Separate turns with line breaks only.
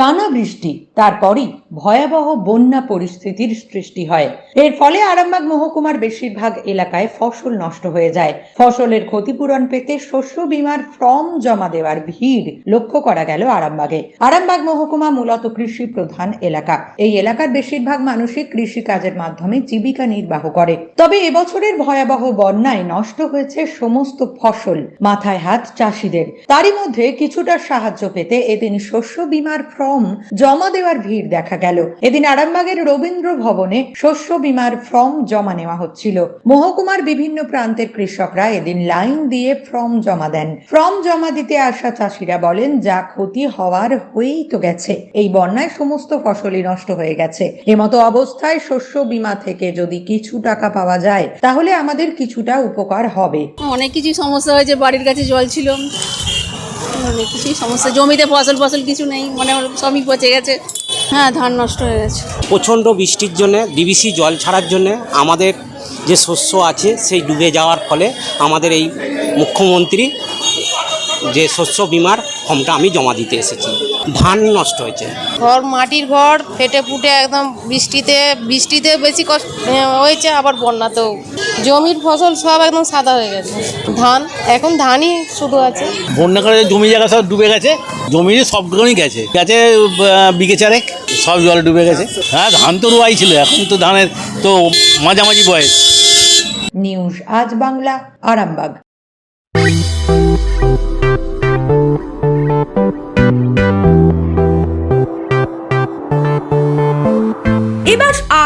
টানা বৃষ্টি, তারপরই ভয়াবহ বন্যা পরিস্থিতির সৃষ্টি হয়। এর ফলে আরামবাগ মহকুমার বেশিরভাগ এলাকায় ফসল নষ্ট হয়ে যায়। ফসলের ক্ষতিপূরণ পেতে শস্য বীমার ফর্ম জমা দেওয়ার ভিড় লক্ষ্য করা গেল আরামবাগে। আরামবাগ মহকুমা মূলত কৃষি প্রধান এলাকা। এই এলাকার বেশিরভাগ মানুষই কৃষি কাজের মাধ্যমে জীবিকা নির্বাহ করে। তবে এবছরের ভয়াবহ বন্যায় নষ্ট হয়েছে সমস্ত ফসল, মাথায় হাত চাষিদের। তারই মধ্যে কিছুটা সাহায্য পেতে এদিন শস্য বীমার ফর্ম জমা দেওয়ার ভিড় দেখা গেল। এদিন আরামবাগের রবীন্দ্র ভবনে শস্য বীমার ফর্ম জমা নেওয়া হচ্ছিল। মহকুমার বিভিন্ন প্রান্তের কৃষকরা এদিন লাইন দিয়ে ফর্ম জমা দেন। ফর্ম জমা দিতে আসা চাষিরা বলেন, যা ক্ষতি হওয়ার হয়েই তো গেছে। এই বন্যায় সমস্ত ফসলই নষ্ট হয়ে গেছে। এমতো অবস্থায় শস্য বীমা থেকে যদি কিছু টাকা পাওয়া যায়, তাহলে আমাদের কিছুটা উপকার হবে।
অনেক কিছু সমস্যা হয়েছে, বাড়ির কাছে জল ছিল। অনেক কিছুই সমস্যা জমিতে ফসল ফসল কিছু নেই মানে সবই পচে গেছে। হ্যাঁ ধান নষ্ট হয়ে গেছে।
প্রচণ্ড বৃষ্টির জন্য ডিবিসি জল ছাড়ার জন্য আমাদের যে শস্য আছে সেই ডুবে যাওয়ার ফলে আমাদের এই মুখ্যমন্ত্রী যে শস্য বিমার ফর্মটা আমি জমা দিতে এসেছি। ধান নষ্ট হয়েছে।
ঘর মাটির ঘর ফেটে ফুটে একদম বৃষ্টিতে বৃষ্টিতে বেশি কষ্ট হয়েছে আবার বন্যাতেও জমির ফসল সব একদম সাদা হয়ে গেছে। ধান এখন ধানই শুধু আছে।
বন্যা বন্যাকালে জমি জায়গা সব ডুবে গেছে জমি সব সবগুলোই গেছে। গেছে বিঘে চারেক সব জলে ডুবে গেছে। হ্যাঁ ধান তো রোয়াই ছিল এখন তো ধানের তো মাঝামাঝি বয়স।
নিউজ আজ বাংলা আরামবাগ।
এবার